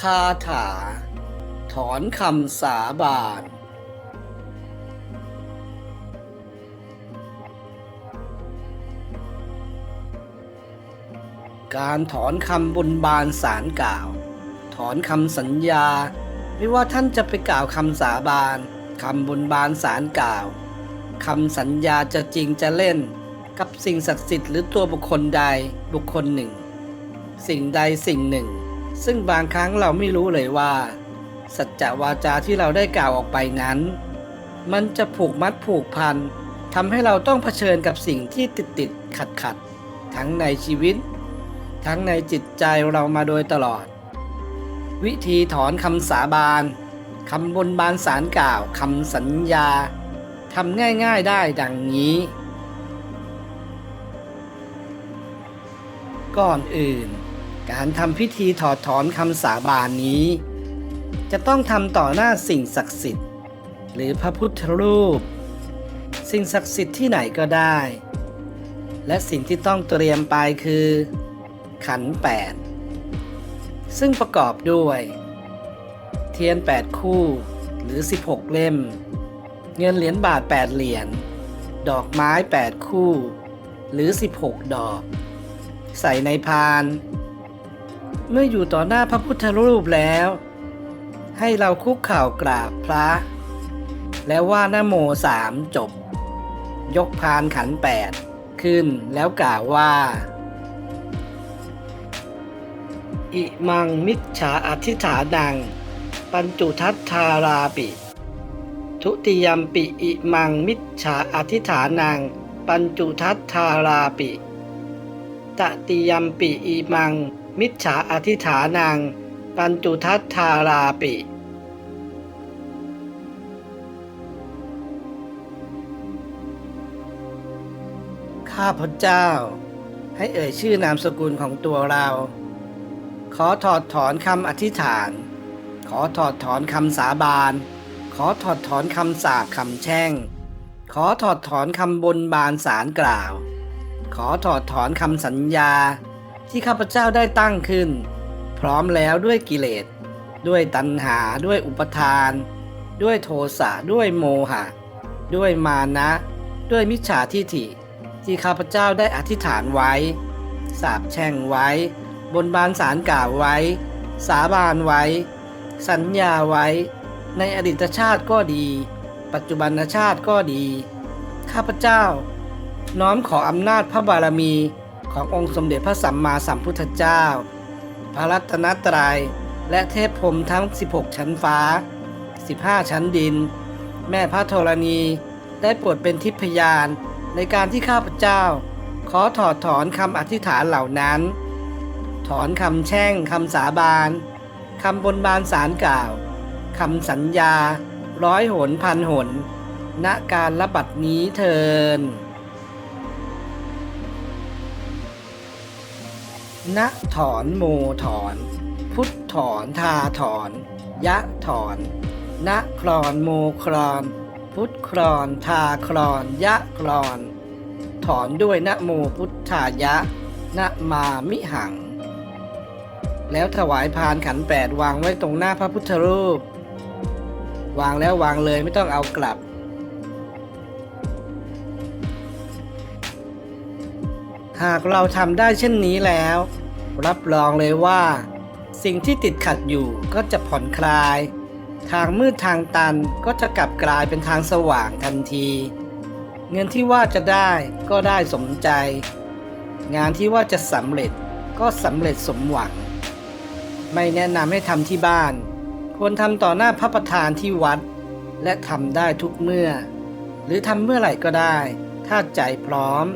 คาถา ถอนคำสาบานการถอนคำบนบานสารกล่าว ถอนคำสัญญา ไม่ว่าท่านจะไปกล่าวคำสาบานคำบนบานสารกล่าวคำสัญญาจะจริงจะเล่น กับสิ่งศักดิ์สิทธิ์หรือตัวบุคคลใดบุคคลหนึ่ง สิ่งใดสิ่งหนึ่ง ซึ่งบางครั้งเราไม่รู้เลยว่า สัจจวาจาที่เราได้กล่าวออกไปนั้น มันจะผูกมัดผูกพันทำให้เราต้องเผชิญกับสิ่งที่ติดติดขัดขัดทั้งในชีวิต ทั้งในจิตใจเรามาโดยตลอด วิธีถอนคำสาบานคำบนบานสารกล่าวคำสัญญาทำง่ายๆได้ดังนี้ ก่อนอื่น การทำพิธีถอดถอนคำสาบานนี้ จะต้องทำต่อหน้าสิ่งศักดิ์สิทธิ์ หรือพระพุทธรูป สิ่งศักดิ์สิทธิ์ที่ไหนก็ได้ และสิ่งที่ต้องเตรียมไปคือ ขันแปดซึ่งประกอบด้วย เทียน 8 คู่หรือ 16 เล่ม เงินเหรียญบาท 8 เหรียญดอกไม้ 8 คู่ หรือ 16 ดอก ใส่ในพาน เมื่ออยู่ต่อหน้าพระพุทธรูปแล้ว ให้เราคุกเข่ากราบพระ แล้วว่านโมสามจบ ยกพานขันแปดขึ้นแล้วกล่าวว่า อิมังมิจฉาอธิษฐานัง ปัญจุทัตทาราปิ ทุติยมปิอิมังมิจฉาอธิษฐานัง ปัญจุทัตทาราปิตติยมปิอิมัง มิจฉาอธิษฐานัง ปัญจุทัตทาราปิ ข้าพเจ้า ให้เอ่ยชื่อนามสกุลของตัวเรา ขอถอดถอนคำอธิษฐาน ขอถอดถอนคำสาบาน ขอถอดถอนคำสาปคำแช่ง ขอถอดถอนคำบนบานสารกล่าว ขอถอดถอนคำสัญญา ที่ข้าพเจ้าได้ตั้งขึ้น พร้อมแล้วด้วยกิเลส ด้วยตัณหาด้วยอุปทาน ด้วยโทสะด้วยโมหะ ด้วยมานะ ด้วยมิจฉาทิฐิ ที่ข้าพเจ้าได้อธิษฐานไว้ สาบแช่งไว้ บนบานสารกล่าวไว้ สาบานไว้ สัญญาไว้ ในอดีตชาติก็ดี ปัจจุบันชาติก็ดี ข้าพเจ้า น้อมขออำนาจพระบารมี ขององค์สมเด็จพระสัมมาสัมพุทธเจ้า พระรัตนตรัย และเทพพรมทั้ง 16 ชั้นฟ้า 15 ชั้นดิน แม่พระธรณีได้โปรดเป็นทิพยานในการที่ข้าพเจ้า ขอถอดถอนคำอธิษฐานเหล่านั้น ถอนคำแช่งคำสาบานคำบนบานสารกล่าวคำสัญญา ร้อยหนพันหนณการระบัดนี้เทิน ณถอนโมถอน พุทธถอนทาถอน ยะถอนณคลอนโมคลอน พุทธคลอนทาคลอน ยะคลอน ถอนด้วยนะโมพุทธายะนะมามิหัง แล้วถวายพานขันแปดวางไว้ตรงหน้าพระพุทธรูป วางแล้ววางเลยไม่ต้องเอากลับ หากเราทำได้เช่นนี้แล้ว รับรองเลยว่า สิ่งที่ติดขัดอยู่ก็จะผ่อนคลาย ทางมืดทางตันก็จะกลับกลายเป็นทางสว่างทันที เงินที่ว่าจะได้ก็ได้สมใจ งานที่ว่าจะสำเร็จก็สำเร็จสมหวัง ไม่แนะนำให้ทำที่บ้าน ควรทำต่อหน้าพระประธานที่วัด และทำได้ทุกเมื่อ หรือทำเมื่อไหร่ก็ได้ ถ้าใจพร้อม